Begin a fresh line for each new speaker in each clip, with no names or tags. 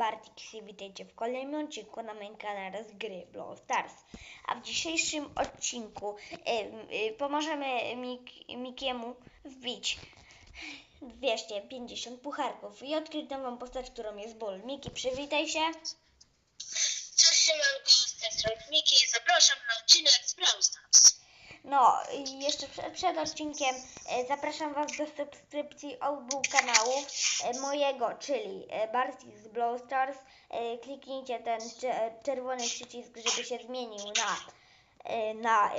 Bartix i witajcie w kolejnym odcinku na moim kanale z gry Brawl Stars. A w dzisiejszym odcinku y, y, pomożemy Mik Mikiemu wbić 250 pucharków i odkryć nową postać, którą jest Bull. Miki, przywitaj się.
Cześć, strony Miki zapraszam na odcinek z Brawl Stars.
No i jeszcze przed, przed odcinkiem e, zapraszam Was do subskrypcji obu kanałów e, mojego, czyli e, Bartix Brawl Stars. E, kliknijcie ten cze- czerwony przycisk, żeby się zmienił na, na e,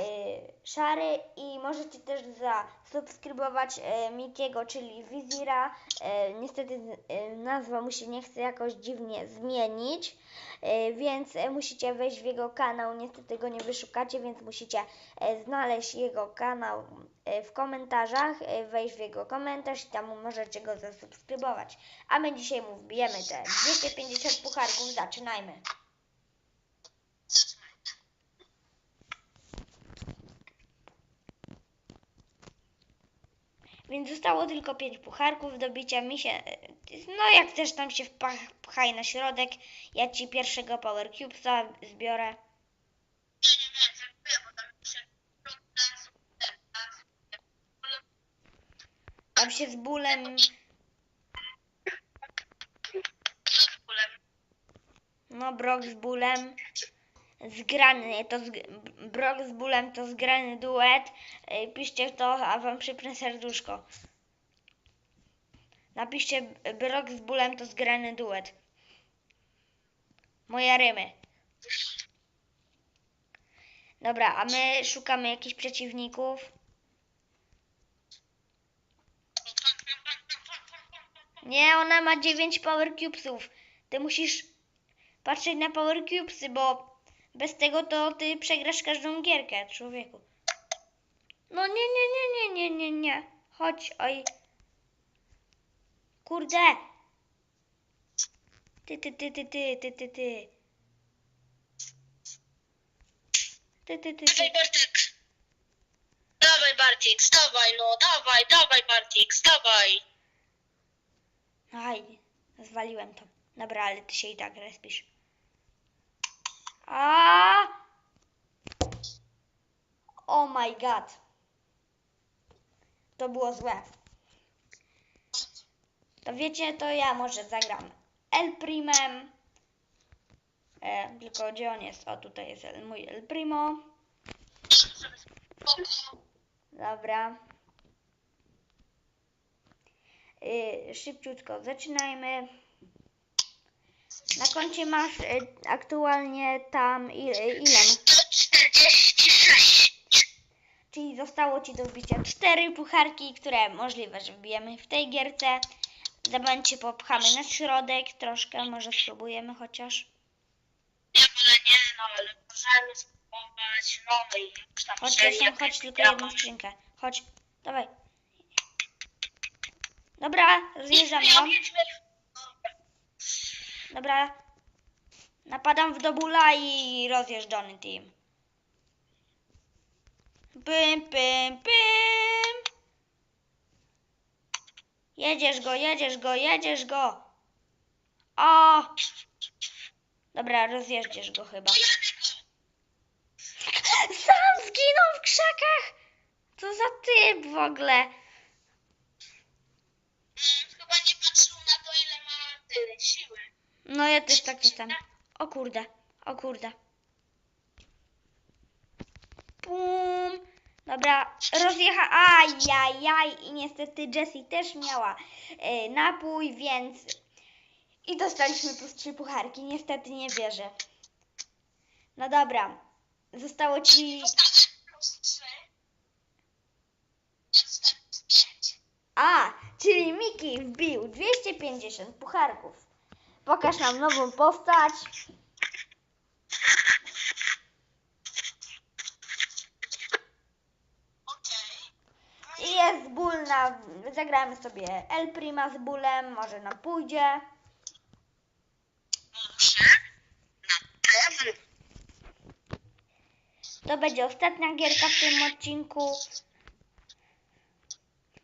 szary i możecie też zasubskrybować e, Mikiego, czyli Wizira. E, niestety e, nazwa mu się nie chce jakoś dziwnie zmienić, e, więc e, musicie wejść w jego kanał. Niestety go nie wyszukacie, więc musicie e, znaleźć jego kanał e, w komentarzach, e, wejść w jego komentarz i tam możecie go zasubskrybować. A my dzisiaj mu wbijemy te 250 pucharków. Zaczynajmy. Więc zostało tylko 5 pucharków do bicia. Mi się, no jak też tam się wpchaj na środek, ja ci pierwszego Power Cubesa zbiorę.
Tam się
z bólem, no Brock z bólem, zgrany, to z, Brock z bólem to zgrany duet. E, Piszcie to, a wam przypnę serduszko. Napiszcie Brock z bólem to zgrany duet. Moje rymy. Dobra, a my szukamy jakichś przeciwników. Nie, ona ma 9 Power Cubesów. Ty musisz patrzeć na Power Cubesy, bo bez tego to ty przegrasz każdą gierkę, człowieku. No nie, nie, nie, nie, nie, nie, nie. Chodź, oj. Kurde. Ty, ty, ty, ty, ty, ty, ty, ty. Ty, ty, ty, ty.
Dawaj Bartek. Dawaj Bartik, dawaj no, dawaj, dawaj Bartik, dawaj.
Aj, zwaliłem to. Dobra, ale ty się i tak respisz. A! Oh my god. To było złe. To wiecie, to ja może zagram El Primem. E, tylko gdzie on jest? O, tutaj jest El, mój El Primo. Dobra. Y, szybciutko zaczynajmy. Na koncie masz y, aktualnie tam ile, ile?
146.
Czyli zostało ci do wbicia cztery pucharki, które możliwe, że wbijemy w tej gierce. Zabędzie popchamy na środek, troszkę może spróbujemy chociaż.
Ja wolę nie, no ale możemy spróbować, no i już tam
Chodź, Jason,
jak
chodź tylko jedną skrzynkę. Chodź, dawaj. Dobra, zjeżdżam ją. Dobra. Napadam w dobula i rozjeżdżony team. Pym, pym, pym. Jedziesz go, jedziesz go, jedziesz go. O! Dobra, rozjeżdżasz go chyba. Sam zginął w krzakach! Co za typ w ogóle?
Mm, Chyba nie patrzył na to, ile ma tyle siły.
No ja też tak jestem. O kurde, o kurde. Pum. Dobra, rozjecha. Ajajaj. I niestety Jessie też miała e, napój, więc... I dostaliśmy plus trzy pucharki. Niestety nie wierzę. No dobra. Zostało ci...
Dostałem plus 3. Ja dostałem plus 5.
A, czyli Miki wbił 250 pucharków. Pokaż nam nową postać. I jest ból na... Zagramy sobie El Prima z bólem, może nam pójdzie. To będzie ostatnia gierka w tym odcinku.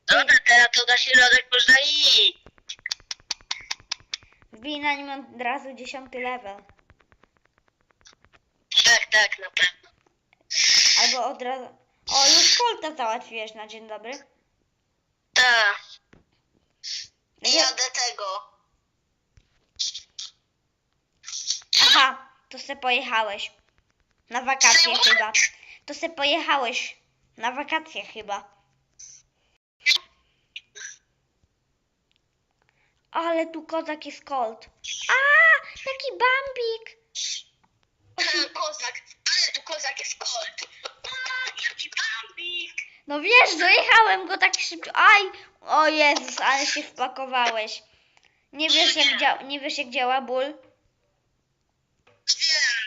Dobra, teraz to na środek można iść.
Wbij na nim od razu dziesiąty level.
Tak, tak, na pewno.
Albo od razu... O, już Colta załatwiłeś na dzień dobry.
Tak.
Że-
Jadę tego.
Aha, to se pojechałeś. Na wakacje chyba. To se pojechałeś. Na wakacje chyba. Ale tu kozak jest Colt. A, jaki bambik.
Kozak, ale tu kozak jest kolt. A, jaki bambik.
No wiesz, dojechałem go tak szybko. Aj, o Jezus, ale się wpakowałeś. Nie wiesz jak, dzia- nie wiesz, jak działa ból?
Wiem,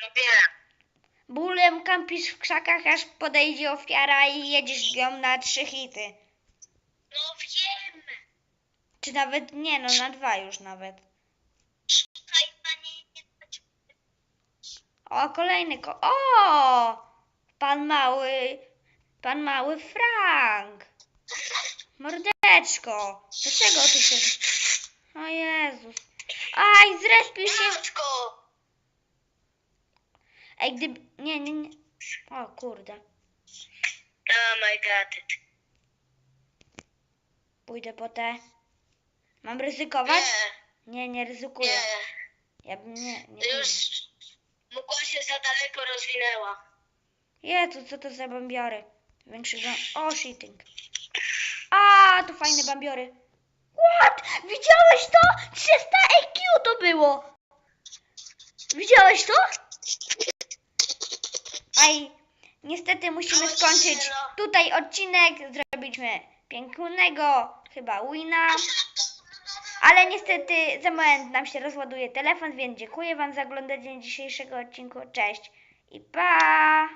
no wiem.
Bólem kampisz w krzakach, aż podejdzie ofiara i jedziesz ją na trzy hity. Czy nawet, nie no, na dwa już nawet. O, kolejny ko... O! Pan mały... Pan mały Frank. Mordeczko. Dlaczego ty się... O Jezus. Aj, zrespił się...
Dziecko.
Ej, gdyby... Nie, nie, nie. O kurde.
Oh my god.
Pójdę po te... Mam ryzykować?
Nie,
Nie, nie ryzykuję.
nie.
Ja bym nie... nie
Już mgła się za daleko rozwinęła.
Jezu, co to za bambiory? Większy bam... O, shitting. A, to fajne bambiory. What? Widziałeś to? 300 EQ to było. Widziałeś to? Aj, niestety musimy skończyć
no.
tutaj odcinek. Zrobiliśmy pięknego chyba wina. Ale niestety za moment nam się rozładuje telefon, więc dziękuję Wam za oglądanie dzisiejszego odcinku. Cześć i pa!